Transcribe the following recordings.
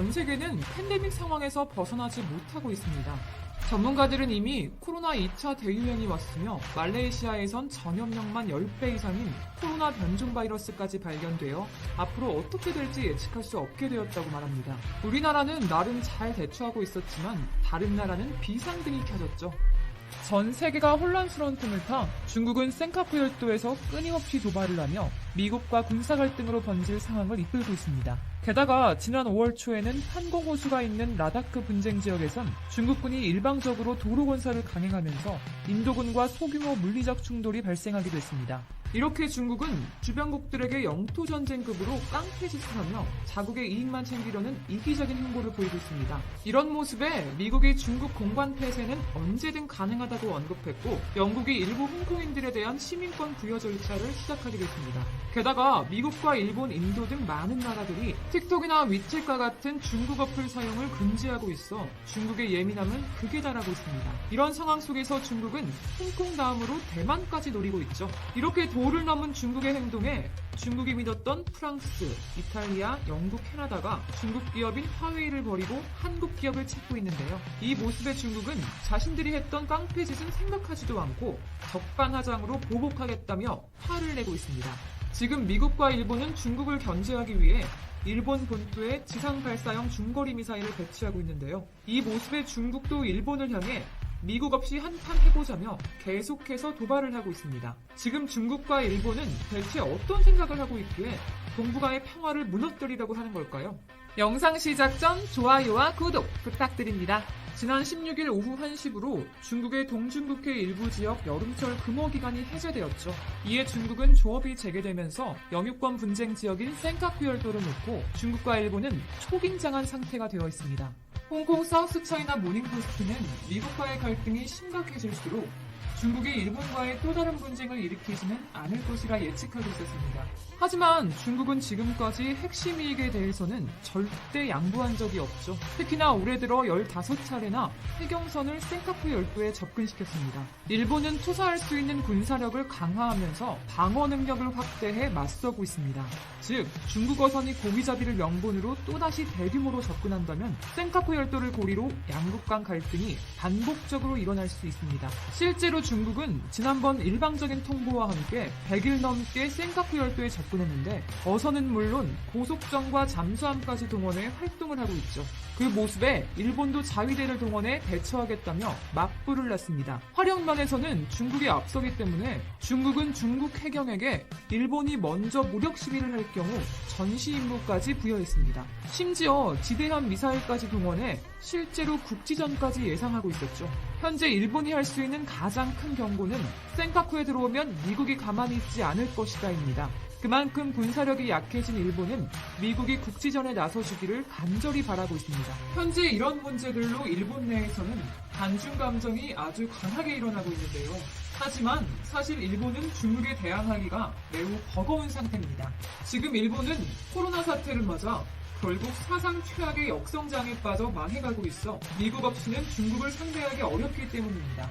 전 세계는 팬데믹 상황에서 벗어나지 못하고 있습니다. 전문가들은 이미 코로나 2차 대유행이 왔으며 말레이시아에선 전염력만 10배 이상인 코로나 변종 바이러스까지 발견되어 앞으로 어떻게 될지 예측할 수 없게 되었다고 말합니다. 우리나라는 나름 잘 대처하고 있었지만 다른 나라는 비상등이 켜졌죠. 전 세계가 혼란스러운 틈을 타 중국은 센카쿠 열도에서 끊임없이 도발을 하며 미국과 군사 갈등으로 번질 상황을 이끌고 있습니다. 게다가 지난 5월 초에는 판공 호수가 있는 라다크 분쟁 지역에선 중국군이 일방적으로 도로 건설을 강행하면서 인도군과 소규모 물리적 충돌이 발생하기도 했습니다. 이렇게 중국은 주변국들에게 영토 전쟁급으로 깡패짓을 하며 자국의 이익만 챙기려는 이기적인 행보를 보이고 있습니다. 이런 모습에 미국이 중국 공관 폐쇄는 언제든 가능하다고 언급했고 영국이 일부 홍콩인들에 대한 시민권 부여 절차를 시작하기도 했습니다. 게다가 미국과 일본, 인도 등 많은 나라들이 틱톡이나 위챗과 같은 중국 어플 사용을 금지하고 있어 중국의 예민함은 극에 달하고 있습니다. 이런 상황 속에서 중국은 홍콩 다음으로 대만까지 노리고 있죠. 이렇게 도를 넘은 중국의 행동에 중국이 믿었던 프랑스, 이탈리아, 영국, 캐나다가 중국 기업인 화웨이를 버리고 한국 기업을 찾고 있는데요. 이 모습에 중국은 자신들이 했던 깡패 짓은 생각하지도 않고 적반하장으로 보복하겠다며 화를 내고 있습니다. 지금 미국과 일본은 중국을 견제하기 위해 일본 본토에 지상 발사형 중거리 미사일을 배치하고 있는데요. 이 모습에 중국도 일본을 향해 미국 없이 한판 해보자며 계속해서 도발을 하고 있습니다. 지금 중국과 일본은 대체 어떤 생각을 하고 있기에 동북아의 평화를 무너뜨리려고 하는 걸까요? 영상 시작 전 좋아요와 구독 부탁드립니다. 지난 16일 오후 1시부로 중국의 동중국해 일부 지역 여름철 금호 기간이 해제되었죠. 이에 중국은 조업이 재개되면서 영유권 분쟁 지역인 센카쿠 열도를 놓고 중국과 일본은 초긴장한 상태가 되어 있습니다. 홍콩 사우스 차이나 모닝포스트는 미국과의 갈등이 심각해질수록 중국이 일본과의 또 다른 분쟁을 일으키지는 않을 것이라 예측하고 있었습니다. 하지만 중국은 지금까지 핵심 이익에 대해서는 절대 양보한 적이 없죠. 특히나 올해 들어 15차례나 해경선을 센카쿠 열도에 접근시켰습니다. 일본은 투사할 수 있는 군사력을 강화하면서 방어 능력을 확대해 맞서고 있습니다. 즉, 중국 어선이 고기잡이를 명분으로 또다시 대규모로 접근한다면 센카쿠 열도를 고리로 양국 간 갈등이 반복적으로 일어날 수 있습니다. 실제로 중국은 지난번 일방적인 통보와 함께 100일 넘게 센카쿠 열도에 접근했는데 어선은 물론 고속정과 잠수함까지 동원해 활동을 하고 있죠. 그 모습에 일본도 자위대를 동원해 대처하겠다며 맞불을 냈습니다. 화력면에서는 중국이 앞서기 때문에 중국은 중국 해경에게 일본이 먼저 무력 시위를 할 경우 전시 임무까지 부여했습니다. 심지어 지대함 미사일까지 동원해 실제로 국지전까지 예상하고 있었죠. 현재 일본이 할 수 있는 가장 큰 경고는 센카쿠에 들어오면 미국이 가만히 있지 않을 것이다입니다. 그만큼 군사력이 약해진 일본은 미국이 국지전에 나서주기를 간절히 바라고 있습니다. 현재 이런 문제들로 일본 내에서는 반중 감정이 아주 강하게 일어나고 있는데요. 하지만 사실 일본은 중국에 대항하기가 매우 버거운 상태입니다. 지금 일본은 코로나 사태를 맞아 결국 사상 최악의 역성장에 빠져 망해가고 있어 미국 없이는 중국을 상대하기 어렵기 때문입니다.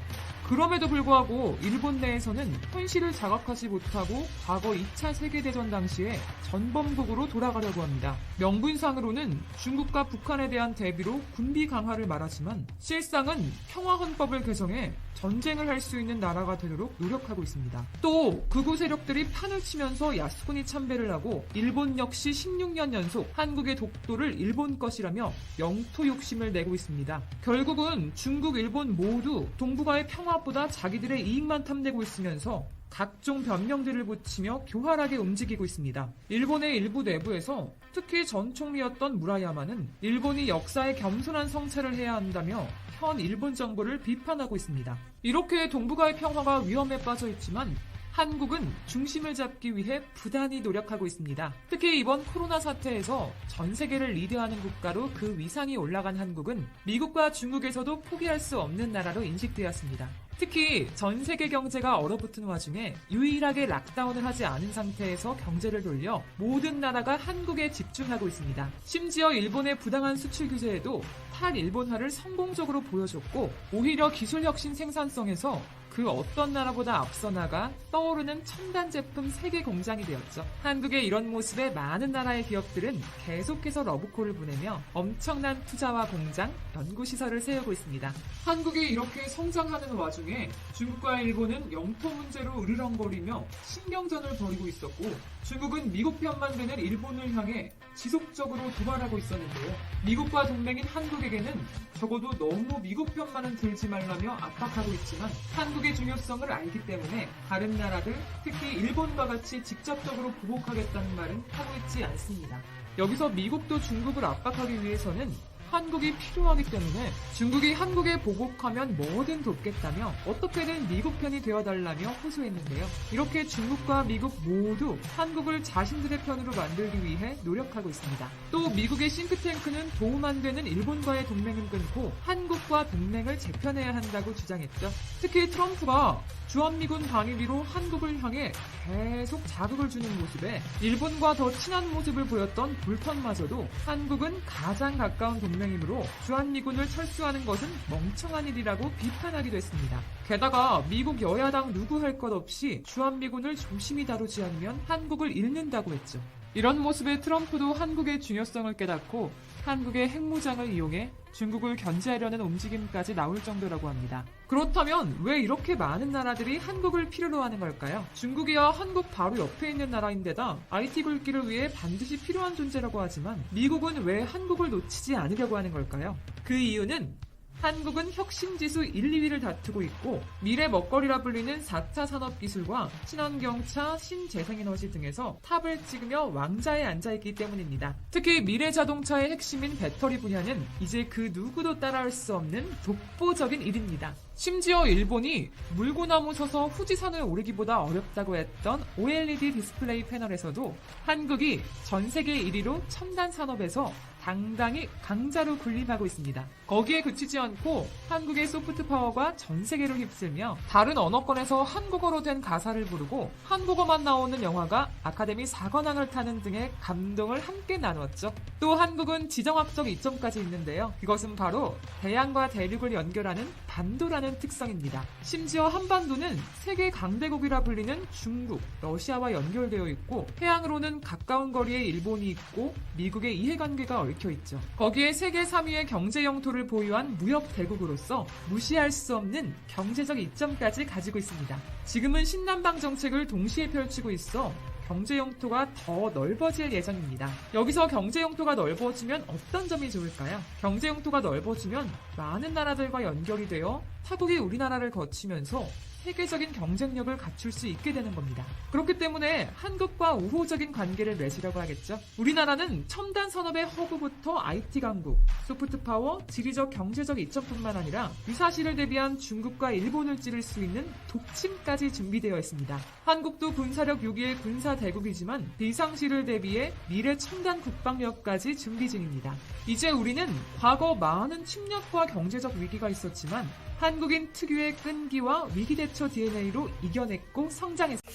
그럼에도 불구하고 일본 내에서는 현실을 자각하지 못하고 과거 2차 세계대전 당시에 전범국으로 돌아가려고 합니다. 명분상으로는 중국과 북한에 대한 대비로 군비 강화를 말하지만 실상은 평화헌법을 개정해 전쟁을 할 수 있는 나라가 되도록 노력하고 있습니다. 또 극우 세력들이 판을 치면서 야스쿠니 참배를 하고 일본 역시 16년 연속 한국의 독도를 일본 것이라며 영토 욕심을 내고 있습니다. 결국은 중국, 일본 모두 동북아의 평화 보다 자기들의 이익만 탐내고 있으면서 각종 변명들을 붙이며 교활하게 움직이고 있습니다. 일본의 일부 내부에서 특히 전 총리였던 무라야마는 일본이 역사에 겸손한 성찰을 해야 한다며 현 일본 정부를 비판하고 있습니다. 이렇게 동북아의 평화가 위험에 빠져 있지만 한국은 중심을 잡기 위해 부단히 노력하고 있습니다. 특히 이번 코로나 사태에서 전 세계를 리드하는 국가로 그 위상이 올라간 한국은 미국과 중국에서도 포기할 수 없는 나라로 인식되었습니다. 특히 전 세계 경제가 얼어붙은 와중에 유일하게 락다운을 하지 않은 상태에서 경제를 돌려 모든 나라가 한국에 집중하고 있습니다. 심지어 일본의 부당한 수출 규제에도 탈일본화를 성공적으로 보여줬고 오히려 기술 혁신 생산성에서 그 어떤 나라보다 앞서 나가 떠오르는 첨단 제품 세계 공장이 되었죠. 한국의 이런 모습에 많은 나라의 기업들은 계속해서 러브콜을 보내며 엄청난 투자와 공장, 연구시설을 세우고 있습니다. 한국이 이렇게 성장하는 와중에 중국과 일본은 영토 문제로 으르렁거리며 신경전을 벌이고 있었고 중국은 미국 편만 되는 일본을 향해 지속적으로 도발하고 있었는데요. 미국과 동맹인 한국에게는 적어도 너무 미국 편만은 들지 말라며 압박하고 있지만 한국 의 중요성을 알기 때문에 다른 나라들, 특히 일본과 같이 직접적으로 보복하겠다는 말은 하고 있지 않습니다. 여기서 미국도 중국을 압박하기 위해서는 한국이 필요하기 때문에 중국이 한국에 보복하면 뭐든 돕겠다며 어떻게든 미국 편이 되어달라며 호소했는데요. 이렇게 중국과 미국 모두 한국을 자신들의 편으로 만들기 위해 노력하고 있습니다. 또 미국의 싱크탱크는 도움 안 되는 일본과의 동맹은 끊고 한국과 동맹을 재편해야 한다고 주장했죠. 특히 트럼프가 주한미군 방위비로 한국을 향해 계속 자극을 주는 모습에 일본과 더 친한 모습을 보였던 불턴마저도 한국은 가장 가까운 동맹이므로 주한미군을 철수하는 것은 멍청한 일이라고 비판하기도 했습니다. 게다가 미국 여야당 누구 할 것 없이 주한미군을 조심히 다루지 않으면 한국을 잃는다고 했죠. 이런 모습에 트럼프도 한국의 중요성을 깨닫고 한국의 핵무장을 이용해 중국을 견제하려는 움직임까지 나올 정도라고 합니다. 그렇다면 왜 이렇게 많은 나라들이 한국을 필요로 하는 걸까요? 중국이야 한국 바로 옆에 있는 나라인데다 IT 굴기를 위해 반드시 필요한 존재라고 하지만 미국은 왜 한국을 놓치지 않으려고 하는 걸까요? 그 이유는 한국은 혁신지수 1, 2위를 다투고 있고 미래 먹거리라 불리는 4차 산업기술과 친환경차, 신재생에너지 등에서 탑을 찍으며 왕자에 앉아있기 때문입니다. 특히 미래 자동차의 핵심인 배터리 분야는 이제 그 누구도 따라할 수 없는 독보적인 일입니다. 심지어 일본이 물구나무 서서 후지산을 오르기보다 어렵다고 했던 OLED 디스플레이 패널에서도 한국이 전 세계 1위로 첨단 산업에서 당당히 강자로 군림하고 있습니다. 거기에 그치지 않고 한국의 소프트 파워가 전 세계를 휩쓸며 다른 언어권에서 한국어로 된 가사를 부르고 한국어만 나오는 영화가 아카데미 4관왕을 타는 등의 감동을 함께 나누었죠. 또 한국은 지정학적 이점까지 있는데요. 그것은 바로 대양과 대륙을 연결하는 반도라는 특성입니다. 심지어 한반도는 세계 강대국이라 불리는 중국, 러시아와 연결되어 있고 해양으로는 가까운 거리에 일본이 있고 미국의 이해관계가 얽혀 있죠. 거기에 세계 3위의 경제 영토를 보유한 무역 대국으로서 무시할 수 없는 경제적 이점까지 가지고 있습니다. 지금은 신남방 정책을 동시에 펼치고 있어 경제 영토가 더 넓어질 예정입니다. 여기서 경제 영토가 넓어지면 어떤 점이 좋을까요? 경제 영토가 넓어지면 많은 나라들과 연결이 되어 타국이 우리나라를 거치면서 세계적인 경쟁력을 갖출 수 있게 되는 겁니다. 그렇기 때문에 한국과 우호적인 관계를 맺으려고 하겠죠. 우리나라는 첨단 산업의 허브부터 IT 강국, 소프트 파워, 지리적 경제적 이점뿐만 아니라 유사시를 대비한 중국과 일본을 찌를 수 있는 독침까지 준비되어 있습니다. 한국도 군사력 6위의 군사 대국이지만 비상시를 대비해 미래 첨단 국방력까지 준비 중입니다. 이제 우리는 과거 많은 침략과 경제적 위기가 있었지만 한국인 특유의 끈기와 위기 대처 DNA로 이겨냈고 성장했습니다.